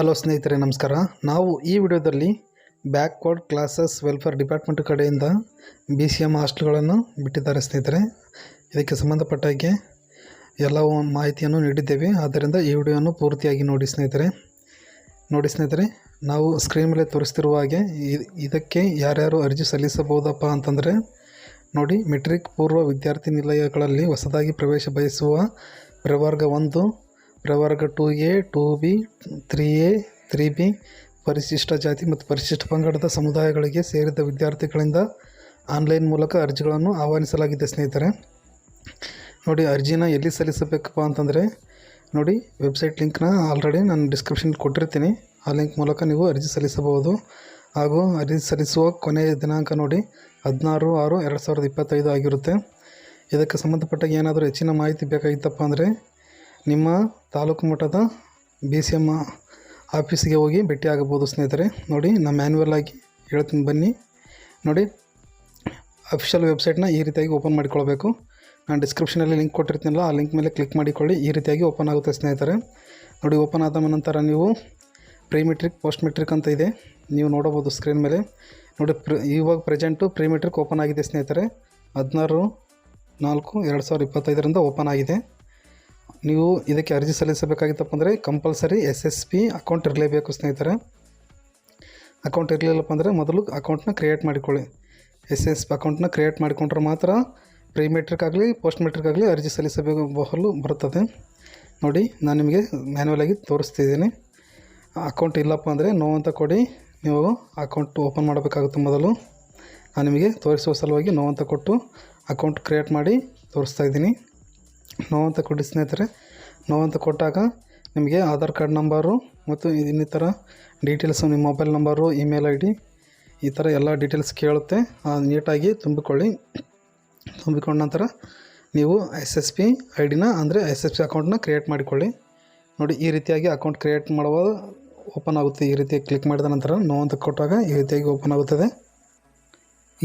Hello ಸ್ನೇಹಿತರೆ, ನಮಸ್ಕಾರ. ನಾವು ಈ ವಿಡಿಯೋದಲ್ಲಿ ಬ್ಯಾಕ್ವರ್ಡ್ ಕ್ಲಾಸಸ್ ವೆಲ್ಫೇರ್ ಡಿಪಾರ್ಟ್ಮೆಂಟ್ ಕಡೆಯಿಂದ ಬಿ ಸಿ ಎಂ ಹಾಸ್ಟೆಲ್ಗಳನ್ನು ಬಿಟ್ಟಿದ್ದಾರೆ ಸ್ನೇಹಿತರೆ. ಇದಕ್ಕೆ ಸಂಬಂಧಪಟ್ಟ ಹಾಗೆ ಎಲ್ಲ ಮಾಹಿತಿಯನ್ನು ನೀಡಿದ್ದೇವೆ. ಆದ್ದರಿಂದ ಈ ವಿಡಿಯೋವನ್ನು ಪೂರ್ತಿಯಾಗಿ ನೋಡಿ ಸ್ನೇಹಿತರೆ. ನೋಡಿ ಸ್ನೇಹಿತರೆ, ನಾವು ಸ್ಕ್ರೀನ್ ಮೇಲೆ ತೋರಿಸ್ತಿರುವ ಹಾಗೆ ಇದಕ್ಕೆ ಯಾರ್ಯಾರು ಅರ್ಜಿ ಸಲ್ಲಿಸಬಹುದಪ್ಪ ಅಂತಂದರೆ, ನೋಡಿ ಮೆಟ್ರಿಕ್ ಪೂರ್ವ ವಿದ್ಯಾರ್ಥಿ ನಿಲಯಗಳಲ್ಲಿ ಹೊಸದಾಗಿ ಪ್ರವೇಶ ಬಯಸುವ ಪ್ರವರ್ಗ ಒಂದು ಪ್ರವರ್ಗ two A two B three A three B ಪರಿಶಿಷ್ಟ ಜಾತಿ ಮತ್ತು ಪರಿಶಿಷ್ಟ ಪಂಗಡದ ಸಮುದಾಯಗಳಿಗೆ ಸೇರಿದ ವಿದ್ಯಾರ್ಥಿಗಳಿಂದ ಆನ್ಲೈನ್ ಮೂಲಕ ಅರ್ಜಿಗಳನ್ನು ಆಹ್ವಾನಿಸಲಾಗಿದೆ, ಸ್ನೇಹಿತರೆ. ನೋಡಿ, ಅರ್ಜಿನ ಎಲ್ಲಿ ಸಲ್ಲಿಸಬೇಕಪ್ಪ ಅಂತಂದರೆ, ನೋಡಿ ವೆಬ್ಸೈಟ್ ಲಿಂಕ್ನ ಆಲ್ರೆಡಿ ನಾನು ಡಿಸ್ಕ್ರಿಪ್ಷನ್ ಕೊಟ್ಟಿರ್ತೀನಿ. ಆ ಲಿಂಕ್ ಮೂಲಕ ನೀವು ಅರ್ಜಿ ಸಲ್ಲಿಸಬಹುದು. ಹಾಗೂ ಅರ್ಜಿ ಸಲ್ಲಿಸುವ ಕೊನೆಯ ದಿನಾಂಕ ನೋಡಿ, ಹದಿನಾರು ಆರು ಎರಡು ಸಾವಿರದ ಇಪ್ಪತ್ತೈದು ಆಗಿರುತ್ತೆ. ಇದಕ್ಕೆ ಸಂಬಂಧಪಟ್ಟ ಏನಾದರೂ ಹೆಚ್ಚಿನ ಮಾಹಿತಿ ಬೇಕಾಗಿತ್ತಪ್ಪ ಅಂದರೆ ನಿಮ್ಮ ತಾಲೂಕು ಮಟ್ಟದ ಬಿ ಸಿ ಎಂ ಆಫೀಸಿಗೆ ಹೋಗಿ ಭೇಟಿಯಾಗಬಹುದು ಸ್ನೇಹಿತರೆ. ನೋಡಿ ನಾನು ಮ್ಯಾನ್ಯುವಲ್ ಆಗಿ ಹೇಳ್ತೀನಿ ಬನ್ನಿ. ನೋಡಿ ಅಫಿಷಿಯಲ್ ವೆಬ್ಸೈಟ್ನ ಈ ರೀತಿಯಾಗಿ ಓಪನ್ ಮಾಡಿಕೊಳ್ಬೇಕು ನಾನು ಡಿಸ್ಕ್ರಿಪ್ಷನಲ್ಲಿ ಲಿಂಕ್ ಕೊಟ್ಟಿರ್ತೀನಲ್ಲ, ಆ ಲಿಂಕ್ ಮೇಲೆ ಕ್ಲಿಕ್ ಮಾಡಿಕೊಳ್ಳಿ, ಈ ರೀತಿಯಾಗಿ ಓಪನ್ ಆಗುತ್ತೆ ಸ್ನೇಹಿತರೆ. ನೋಡಿ ಓಪನ್ ಆದ ನಂತರ ನೀವು ಪ್ರೀ ಮೆಟ್ರಿಕ್ ಪೋಸ್ಟ್ ಮೆಟ್ರಿಕ್ ಅಂತ ಇದೆ. ನೀವು ನೋಡಬಹುದು ಸ್ಕ್ರೀನ್ ಮೇಲೆ. ನೋಡಿ ಪ್ರ ಇವಾಗ ಪ್ರೆಸೆಂಟು ಪ್ರೀ ಮೆಟ್ರಿಕ್ ಓಪನ್ ಆಗಿದೆ ಸ್ನೇಹಿತರೆ. ಹದಿನಾರು ನಾಲ್ಕು, ಎರಡು ಸಾವಿರದ ಇಪ್ಪತ್ತೈದರಿಂದ ಓಪನ್ ಆಗಿದೆ. ನೀವು ಇದಕ್ಕೆ ಅರ್ಜಿ ಸಲ್ಲಿಸಬೇಕಾಗಿತ್ತಪ್ಪ ಅಂದರೆ compulsory S S P account ಇರಲೇಬೇಕು ಸ್ನೇಹಿತರೆ. ಅಕೌಂಟ್ ಇರಲಿಲ್ಲಪ್ಪ ಅಂದರೆ ಮೊದಲು ಅಕೌಂಟ್ನ ಕ್ರಿಯೇಟ್ ಮಾಡಿಕೊಳ್ಳಿ. ಎಸ್ ಎಸ್ ಪಿ ಅಕೌಂಟ್ನ ಕ್ರಿಯೇಟ್ ಮಾಡಿಕೊಂಡ್ರೆ ಮಾತ್ರ ಪ್ರೀ ಮೆಟ್ರಿಕ್ ಆಗಲಿ ಪೋಸ್ಟ್ ಮೆಟ್ರಿಕ್ ಆಗಲಿ ಅರ್ಜಿ ಸಲ್ಲಿಸಬೇಕು ಬಹಲು ಬರುತ್ತದೆ. ನೋಡಿ, ನಾನು ನಿಮಗೆ ಮ್ಯಾನ್ಯಲ್ ಆಗಿ ತೋರಿಸ್ತಿದ್ದೀನಿ. ಅಕೌಂಟ್ ಇಲ್ಲಪ್ಪ ಅಂದರೆ ನೋ ಅಂತ ಕೊಡಿ. ನೀವು ಅಕೌಂಟ್ ಓಪನ್ ಮಾಡಬೇಕಾಗುತ್ತೆ ಮೊದಲು. ನಾನು ನಿಮಗೆ ತೋರಿಸುವ ಸಲುವಾಗಿ ನೋ ಅಂತ ಕೊಟ್ಟು ಅಕೌಂಟ್ ಕ್ರಿಯೇಟ್ ಮಾಡಿ ತೋರಿಸ್ತಾ ಇದ್ದೀನಿ. ನೋ ಅಂತ ಕೊಡಿ ಸ್ನೇಹಿತರೆ ನೋ ಅಂತ ಕೊಟ್ಟಾಗ ನಿಮಗೆ ಆಧಾರ್ ಕಾರ್ಡ್ ನಂಬರು ಮತ್ತು ಇನ್ನಿತರ ಡೀಟೇಲ್ಸು, ನಿಮ್ಮ mobile number, email I D ಈ ಥರ ಎಲ್ಲ ಡೀಟೇಲ್ಸ್ ಕೇಳುತ್ತೆ. ನೀಟಾಗಿ ತುಂಬಿಕೊಳ್ಳಿ. ತುಂಬಿಕೊಂಡ ನಂತರ ನೀವು ಎಸ್ ಎಸ್ ಪಿ ಐ ಡಿನ ಅಂದರೆ ಎಸ್ ಎಸ್ ಪಿ ಅಕೌಂಟನ್ನ ಕ್ರಿಯೇಟ್ ಮಾಡಿಕೊಳ್ಳಿ. ನೋಡಿ, ಈ ರೀತಿಯಾಗಿ ಅಕೌಂಟ್ ಕ್ರಿಯೇಟ್ ಮಾಡುವಾಗ ಓಪನ್ ಆಗುತ್ತೆ. ಈ ರೀತಿ ಕ್ಲಿಕ್ ಮಾಡಿದ ನಂತರ ನೋ ಅಂತ ಕೊಟ್ಟಾಗ ಈ ರೀತಿಯಾಗಿ ಓಪನ್ ಆಗುತ್ತದೆ.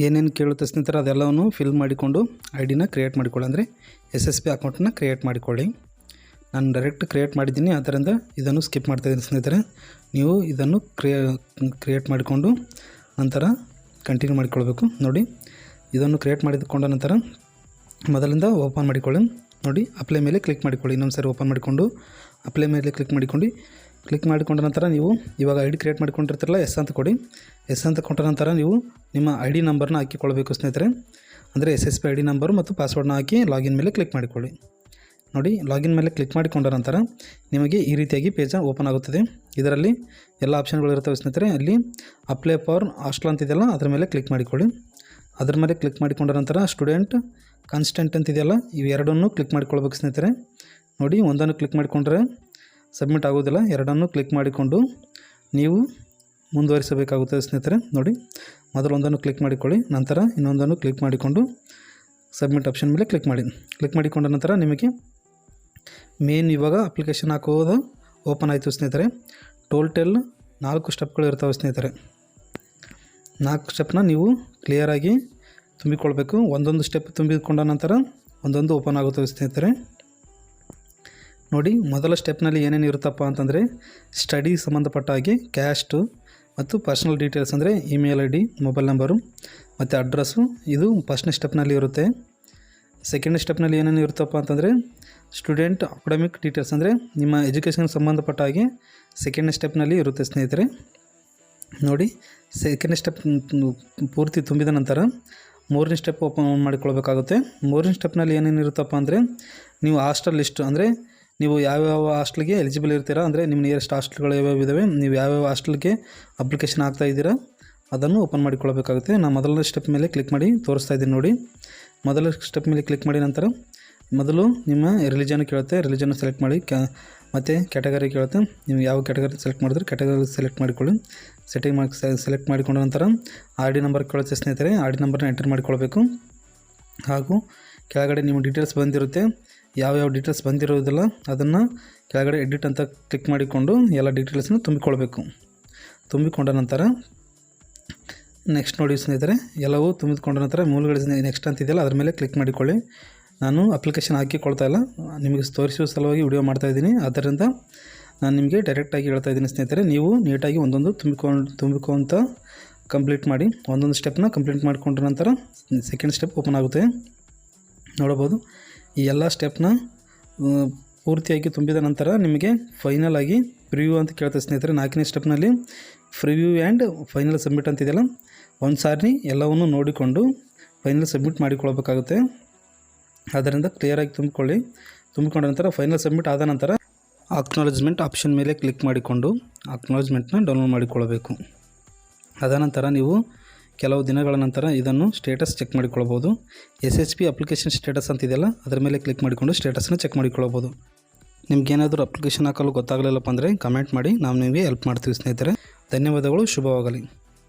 ಏನೇನು ಕೇಳುತ್ತೆ ಸ್ನೇಹಿತರೆ, ಅದೆಲ್ಲವನ್ನು ಫಿಲ್ ಮಾಡಿಕೊಂಡು ಐ ಡಿನ ಕ್ರಿಯೇಟ್ ಮಾಡಿಕೊಳ್ಳಿ ಅಂದರೆ ಎಸ್ ಎಸ್ ಪಿ ಅಕೌಂಟನ್ನ ಕ್ರಿಯೇಟ್ ಮಾಡಿಕೊಳ್ಳಿ. ನಾನು ಡೈರೆಕ್ಟ್ ಕ್ರಿಯೇಟ್ ಮಾಡಿದ್ದೀನಿ ಆದ್ದರಿಂದ ಇದನ್ನು ಸ್ಕಿಪ್ ಮಾಡ್ತಾಯಿದ್ದೀನಿ ಸ್ನೇಹಿತರೆ. ನೀವು ಇದನ್ನು ಕ್ರಿಯೇ ಕ್ರಿಯೇಟ್ ಮಾಡಿಕೊಂಡು ನಂತರ ಕಂಟಿನ್ಯೂ ಮಾಡಿಕೊಳ್ಬೇಕು. ನೋಡಿ, ಇದನ್ನು ಕ್ರಿಯೇಟ್ ಮಾಡಿಕೊಂಡ ನಂತರ ಮೊದಲಿಂದ ಓಪನ್ ಮಾಡಿಕೊಳ್ಳಿ. ನೋಡಿ ಅಪ್ಲೈ ಮೇಲೆ ಕ್ಲಿಕ್ ಮಾಡಿಕೊಳ್ಳಿ. ಇನ್ನೊಂದು ಸಾರಿ ಓಪನ್ ಮಾಡಿಕೊಂಡು ಅಪ್ಲೈ ಮೇಲೆ ಕ್ಲಿಕ್ ಮಾಡಿಕೊಂಡು ಕ್ಲಿಕ್ ಮಾಡಿಕೊಂಡ ನಂತರ ನೀವು ಇವಾಗ ಐ ಡಿ ಕ್ರಿಯೇಟ್ ಮಾಡಿಕೊಂಡಿರ್ತೀರಲ್ಲ ಎಸ್ ಅಂತ ಕೊಡಿ. ಎಸ್ ಅಂತ ಕೊಟ್ಟ ನಂತರ ನೀವು ನಿಮ್ಮ ಐ ಡಿ ನಂಬರ್ನ ಹಾಕಿಕೊಳ್ಬೇಕು ಸ್ನೇಹಿತರೆ. ಅಂದರೆ S S P I D number ಮತ್ತು ಪಾಸ್ವರ್ಡ್ನ ಹಾಕಿ ಲಾಗಿನ್ ಮೇಲೆ ಕ್ಲಿಕ್ ಮಾಡಿಕೊಳ್ಳಿ. ನೋಡಿ ಲಾಗಿನ್ ಮೇಲೆ ಕ್ಲಿಕ್ ಮಾಡಿಕೊಂಡ ನಂತರ ನಿಮಗೆ ಈ ರೀತಿಯಾಗಿ ಪೇಜ ಓಪನ್ ಆಗುತ್ತದೆ. ಇದರಲ್ಲಿ ಎಲ್ಲ ಆಪ್ಷನ್ಗಳು ಇರ್ತವೆ ಸ್ನೇಹಿತರೆ. ಅಲ್ಲಿ ಅಪ್ಲೈ ಫಾರ್ ಹಾಸ್ಟೆಲ್ ಅಂತಿದೆಯಲ್ಲ ಅದರ ಮೇಲೆ ಕ್ಲಿಕ್ ಮಾಡಿಕೊಳ್ಳಿ. ಅದರ ಮೇಲೆ ಕ್ಲಿಕ್ ಮಾಡಿಕೊಂಡ ನಂತರ ಸ್ಟೂಡೆಂಟ್ ಕಾನ್ಸ್ಟೆಂಟ್ ಅಂತಿದೆಯಲ್ಲ ಇವೆರಡನ್ನು ಕ್ಲಿಕ್ ಮಾಡಿಕೊಳ್ಬೇಕು ಸ್ನೇಹಿತರೆ. ನೋಡಿ, ಒಂದನ್ನು ಕ್ಲಿಕ್ ಮಾಡಿಕೊಂಡ್ರೆ ಸಬ್ಮಿಟ್ ಆಗೋದಿಲ್ಲ, ಎರಡನ್ನು ಕ್ಲಿಕ್ ಮಾಡಿಕೊಂಡು ನೀವು ಮುಂದುವರಿಸಬೇಕಾಗುತ್ತದೆ ಸ್ನೇಹಿತರೆ, ನೋಡಿ. ಮೊದಲು ಒಂದನ್ನು ಕ್ಲಿಕ್ ಮಾಡಿಕೊಳ್ಳಿ, ನಂತರ ಇನ್ನೊಂದನ್ನು ಕ್ಲಿಕ್ ಮಾಡಿಕೊಂಡು ಸಬ್ಮಿಟ್ ಆಪ್ಷನ್ ಮೇಲೆ ಕ್ಲಿಕ್ ಮಾಡಿ. ಕ್ಲಿಕ್ ಮಾಡಿಕೊಂಡ ನಂತರ ನಿಮಗೆ ಮೇನ್ ಇವಾಗ ಅಪ್ಲಿಕೇಶನ್ ಹಾಕೋದು ಓಪನ್ ಆಯಿತು ಸ್ನೇಹಿತರೆ. ಟೋಟಲ್ ನಾಲ್ಕು ಸ್ಟೆಪ್ಗಳು ಇರ್ತವೆ ಸ್ನೇಹಿತರೆ. ನಾಲ್ಕು ಸ್ಟೆಪ್ನ ನೀವು ಕ್ಲಿಯರಾಗಿ ತುಂಬಿಕೊಳ್ಬೇಕು. ಒಂದೊಂದು ಸ್ಟೆಪ್ ತುಂಬಿಕೊಂಡ ನಂತರ ಒಂದೊಂದು ಓಪನ್ ಆಗುತ್ತವೆ ಸ್ನೇಹಿತರೆ. ನೋಡಿ, ಮೊದಲ ಸ್ಟೆಪ್ನಲ್ಲಿ ಏನೇನು ಇರುತ್ತಪ್ಪ ಅಂತಂದರೆ ಸ್ಟಡಿ ಸಂಬಂಧಪಟ್ಟ ಹಾಗೆ ಕ್ಯಾಸ್ಟು ಮತ್ತು ಪರ್ಸ್ನಲ್ ಡೀಟೇಲ್ಸ್ ಅಂದರೆ email I D mobile number ಮತ್ತು ಅಡ್ರೆಸ್ಸು ಇದು ಫಸ್ಟ್ನೇ ಸ್ಟೆಪ್ನಲ್ಲಿ ಇರುತ್ತೆ. ಸೆಕೆಂಡ್ ಸ್ಟೆಪ್ನಲ್ಲಿ ಏನೇನು ಇರುತ್ತಪ್ಪ ಅಂತಂದರೆ ಸ್ಟೂಡೆಂಟ್ ಅಕಾಡೆಮಿಕ್ ಡೀಟೇಲ್ಸ್ ಅಂದರೆ ನಿಮ್ಮ ಎಜುಕೇಷನ್ ಸಂಬಂಧಪಟ್ಟ ಹಾಗೆ ಸೆಕೆಂಡ್ ಸ್ಟೆಪ್ನಲ್ಲಿ ಇರುತ್ತೆ ಸ್ನೇಹಿತರೆ. ನೋಡಿ ಸೆಕೆಂಡ್ ಸ್ಟೆಪ್ ಪೂರ್ತಿ ತುಂಬಿದ ನಂತರ ಮೂರನೇ ಸ್ಟೆಪ್ ಓಪನ್ ಮಾಡಿಕೊಳ್ಬೇಕಾಗುತ್ತೆ. ಮೂರನೇ ಸ್ಟೆಪ್ನಲ್ಲಿ ಏನೇನು ಇರುತ್ತಪ್ಪ ಅಂದರೆ, ನೀವು ಹಾಸ್ಟೆಲ್ ಲಿಸ್ಟ್ ಅಂದರೆ ನೀವು ಯಾವ್ಯಾವ ಹಾಸ್ಟೆಲ್ಗೆ ಎಲಿಜಿಬಲ್ ಇರ್ತೀರಾ? ಅಂದರೆ ನಿಮ್ಮ ನಿಯರೆಸ್ಟ್ ಹಾಸ್ಟೆಲ್ಗಳು ಯಾವ್ಯಾವ ಇದ್ದಾವೆ ನೀವು ಯಾವ್ಯಾವ ಹಾಸ್ಟೆಲ್ಗೆ ಅಪ್ಲಿಕೇಶನ್ ಹಾಕ್ತಾ ಇದ್ದೀರಾ? ಅದನ್ನು ಓಪನ್ ಮಾಡಿಕೊಳ್ಬೇಕಾಗುತ್ತೆ ನಾನು ಮೊದಲನೇ ಸ್ಟೆಪ್ ಮೇಲೆ ಕ್ಲಿಕ್ ಮಾಡಿ, ತೋರಿಸ್ತಾ ಇದ್ದೀನಿ ನೋಡಿ. ಮೊದಲ ಸ್ಟೆಪ್ ಮೇಲೆ ಕ್ಲಿಕ್ ಮಾಡಿ ನಂತರ ಮೊದಲು ನಿಮ್ಮ ರಿಲಿಜನ್ ಕೇಳುತ್ತೆ. ರಿಲಿಜನ್ ಸೆಲೆಕ್ಟ್ ಮಾಡಿ ಕ್ಯಾ ಮತ್ತು ಕ್ಯಾಟಗರಿ ಕೇಳುತ್ತೆ. ನೀವು ಯಾವ ಕ್ಯಾಟಗರಿ ಸೆಲೆಕ್ಟ್ ಮಾಡಿದ್ರೆ ಕ್ಯಾಟಗರಿ ಸೆಲೆಕ್ಟ್ ಮಾಡಿಕೊಳ್ಳಿ. ಸೆಟ್ಟಿಂಗ್ ಮಾಡಿ ಸೆಲೆಕ್ಟ್ ಮಾಡಿಕೊಂಡ ನಂತರ ಆರ್ ಡಿ ನಂಬರ್ ಕೇಳುತ್ತೆ ಸ್ನೇಹಿತರೆ. ಆರ್ ಡಿ ನಂಬರ್ನ ಎಂಟರ್ ಮಾಡಿಕೊಳ್ಬೇಕು. ಹಾಗೂ ಕೆಳಗಡೆ ನಿಮ್ಮ ಡೀಟೇಲ್ಸ್ ಬಂದಿರುತ್ತೆ. ಯಾವ್ಯಾವ ಡೀಟೇಲ್ಸ್ ಬಂದಿರೋದಿಲ್ಲ, ಅದನ್ನು ಕೆಳಗಡೆ ಎಡಿಟ್ ಅಂತ ಕ್ಲಿಕ್ ಮಾಡಿಕೊಂಡು ಎಲ್ಲ ಡೀಟೇಲ್ಸನ್ನು ತುಂಬಿಕೊಳ್ಬೇಕು. ತುಂಬಿಕೊಂಡ ನಂತರ ನೆಕ್ಸ್ಟ್ ನೋಡಿ ಸ್ನೇಹಿತರೆ, ಎಲ್ಲವೂ ತುಂಬಿಕೊಂಡ ನಂತರ ಮೂಲಗಳ ನೆಕ್ಸ್ಟ್ ಅಂತಿದೆಯಲ್ಲ ಅದ್ರ ಮೇಲೆ ಕ್ಲಿಕ್ ಮಾಡಿಕೊಳ್ಳಿ. ನಾನು ಅಪ್ಲಿಕೇಶನ್ ಹಾಕಿಕೊಳ್ತಾ ಇಲ್ಲ, ನಿಮಗೆ ತೋರಿಸುವ ಸಲುವಾಗಿ ವಿಡಿಯೋ ಮಾಡ್ತಾ ಇದ್ದೀನಿ. ಆದ್ದರಿಂದ ನಾನು ನಿಮಗೆ ಡೈರೆಕ್ಟಾಗಿ ಹೇಳ್ತಾ ಇದ್ದೀನಿ ಸ್ನೇಹಿತರೆ, ನೀವು ನೀಟಾಗಿ ಒಂದೊಂದು ತುಂಬಿಕೊಂಡು, ತುಂಬಿಕೊಂತ ಕಂಪ್ಲೀಟ್ ಮಾಡಿ, ಒಂದೊಂದು ಸ್ಟೆಪ್ನ ಕಂಪ್ಲೀಟ್ ಮಾಡಿಕೊಂಡ ನಂತರ ಸೆಕೆಂಡ್ ಸ್ಟೆಪ್ ಓಪನ್ ಆಗುತ್ತೆ. ನೋಡಬೋದು ಈ ಎಲ್ಲ ಸ್ಟೆಪ್ನ ಪೂರ್ತಿಯಾಗಿ ತುಂಬಿದ ನಂತರ ನಿಮಗೆ ಫೈನಲ್ ಆಗಿ ಪ್ರಿವ್ಯೂ ಅಂತ ಕೇಳ್ತಾ ಸ್ನೇಹಿತರೆ. ನಾಲ್ಕನೇ ಸ್ಟೆಪ್ನಲ್ಲಿ ಪ್ರಿವ್ಯೂ ಆ್ಯಂಡ್ ಫೈನಲ್ ಸಬ್ಮಿಟ್ ಅಂತಿದೆಯಲ್ಲ ಒಂದು ಸಾರಿ ಎಲ್ಲವನ್ನು ನೋಡಿಕೊಂಡು ಫೈನಲ್ ಸಬ್ಮಿಟ್ ಮಾಡಿಕೊಳ್ಬೇಕಾಗುತ್ತೆ ಅದರಿಂದ ಕ್ಲಿಯರಾಗಿ ತುಂಬಿಕೊಳ್ಳಿ. ತುಂಬಿಕೊಂಡ ನಂತರ ಫೈನಲ್ ಸಬ್ಮಿಟ್ ಆದ ನಂತರ ಅಕ್ನಾಲಜ್ಮೆಂಟ್ ಆಪ್ಷನ್ ಮೇಲೆ ಕ್ಲಿಕ್ ಮಾಡಿಕೊಂಡು ಅಕ್ನಾಲಜ್ಮೆಂಟ್ನ ಡೌನ್ಲೋಡ್ ಮಾಡಿಕೊಳ್ಳಬೇಕು. ಅದಾನಂತರ ನೀವು ಕೆಲವು ದಿನಗಳ ನಂತರ ಇದನ್ನು status check ಮಾಡಿಕೊಳ್ಬೋದು S H P application status ಅಂತಿದೆಯಲ್ಲ ಅದರ ಮೇಲೆ ಕ್ಲಿಕ್ ಮಾಡಿಕೊಂಡು ಸ್ಟೇಟಸ್ನ ಚೆಕ್ ಮಾಡಿಕೊಳ್ಬೋದು ನಿಮ್ಗೇನಾದರೂ ಅಪ್ಲಿಕೇಶನ್ ಹಾಕಲು ಗೊತ್ತಾಗಲಿಲ್ಲಪ್ಪ ಅಂದರೆ ಕಮೆಂಟ್ ಮಾಡಿ ನಾವು ನಿಮಗೆ ಹೆಲ್ಪ್ ಮಾಡ್ತೀವಿ ಸ್ನೇಹಿತರೆ. ಧನ್ಯವಾದಗಳು, ಶುಭವಾಗಲಿ.